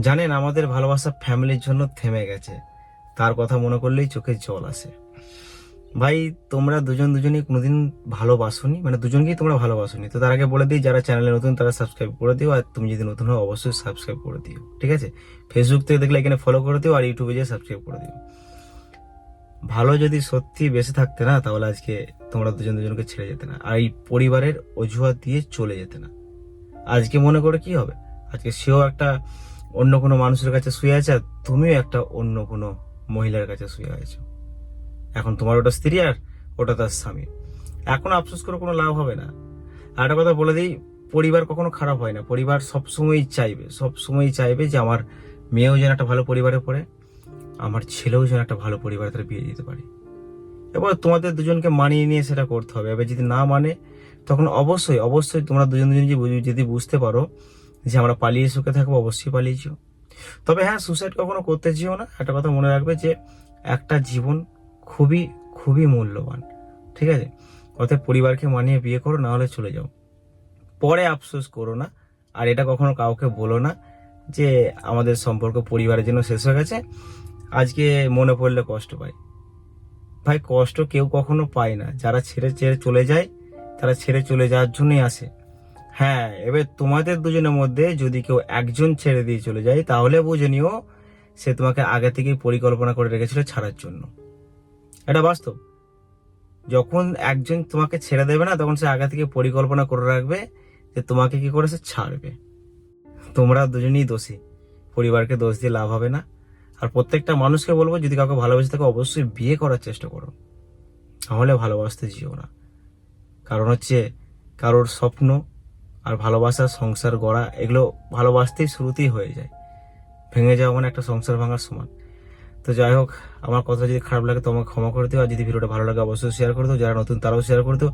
জানেন, আমাদের ভালোবাসা ফ্যামিলির জন্য থেমে গেছে। তার কথা মনে করলেই চোখে জল আসে। ভাই, তোমরা দুজন দুজনেই কোনোদিন ভালোবাসোনি? মানে দুজনকেই তোমরা ভালোবাসোনি? তো তার আগে বলে দিই, যারা চ্যানেলে নতুন, তারা সাবস্ক্রাইব করে দিও। আর তুমি যদি নতুন হও, অবশ্যই সাবস্ক্রাইব করে দিও। ঠিক আছে? ফেসবুক থেকে দেখলে এখানে ফলো করে দিও, আর ইউটিউবে যেয়ে সাবস্ক্রাইব করে দিও। ভালো যদি সত্যি বেঁচে থাকতে না, তাহলে আজকে তোমরা দুজন দুজনকে ছেড়ে যেতে না। আর এই পরিবারের অজুহাত দিয়ে চলে যেতে না। আজকে মনে করে কি হবে? আজকে সেও একটা অন্য কোনো মানুষের কাছে শুয়ে আছে আর তুমিও একটা অন্য কোনো মহিলার কাছে শুয়ে আছো। এখন তোমার ওটা স্ত্রী আর ওটা তার স্বামী। এখন আফসোস করে কোনো লাভ হবে না। আর একটা কথা বলে দিই, পরিবার কখনো খারাপ হয় না। পরিবার সবসময়ই চাইবে সবসময়ই চাইবে যে আমার মেয়েও যেন একটা ভালো পরিবারে পড়ে, আমার ছেলেও যেন একটা ভালো পরিবারে তার বিয়ে দিতে পারে। এবার তোমাদের দুজনকে মানিয়ে নিয়ে সেটা করতে হবে। এবার যদি না মানে তখন অবশ্যই অবশ্যই তোমরা দুজন দুজন যদি বুঝ- যদি বুঝতে পারো যে আমরা পালিয়ে সুখে থাকব, অবশ্যই পালিয়ে যেও। তবে হ্যাঁ সুসাইড কখনো করতে যেও না। একটা কথা মনে রাখবে যে, একটা জীবন খুবই খুবই মূল্যবান। ঠিক আছে? অতএব পরিবারকে মানিয়ে বিয়ে করো, না হলে চলে যাও। পরে আফসোস করো না। আর এটা কখনো কাউকে বলো না যে, আমাদের সম্পর্ক পরিবারের জন্য শেষ হয়ে গেছে। আজকে মনে পড়লে কষ্ট পাই ভাই, কষ্ট কেউ কখনো পায় না। যারা ছেড়ে ছেড়ে চলে যায়, তারা ছেড়ে চলে যাওয়ার জন্যই আসে। হ্যাঁ এবার তোমাদের দুজনের মধ্যে যদি কেউ একজন ছেড়ে দিয়ে চলে যায়, তাহলে বুঝে নিও সে তোমাকে আগে থেকেই পরিকল্পনা করে রেখেছিল ছাড়ার জন্য। এটা বাস্তব। যখন একজন তোমাকে ছেড়ে দেবে না, তখন সে আগে থেকে পরিকল্পনা করে রাখবে যে তোমাকে কি করে সে ছাড়বে। তোমরা দুজনেই দোষী। পরিবারকে দোষ দিয়ে লাভ হবে না। আর প্রত্যেকটা মানুষকে বলব, যদি কাউকে ভালোবেসে থাকে, অবশ্যই বিয়ে করার চেষ্টা করো। তাহলে ভালোবাসতে যেও না। কারণ হচ্ছে, কারোর স্বপ্ন আর ভালোবাসা, সংসার, গড়া, এগুলো ভালোবাসতেই শুরুতেই হয়ে যায়। ভেঙে যাওয়া মানে একটা সংসার ভাঙার সমান। তো যাই হোক, আমার কথা যদি খারাপ লাগে তো আমাকে ক্ষমা করে দিও। আর যদি ভিডিওটা ভালো লাগে, অবশ্যই শেয়ার করে দিও। যারা নতুন, তারাও শেয়ার করে দিও।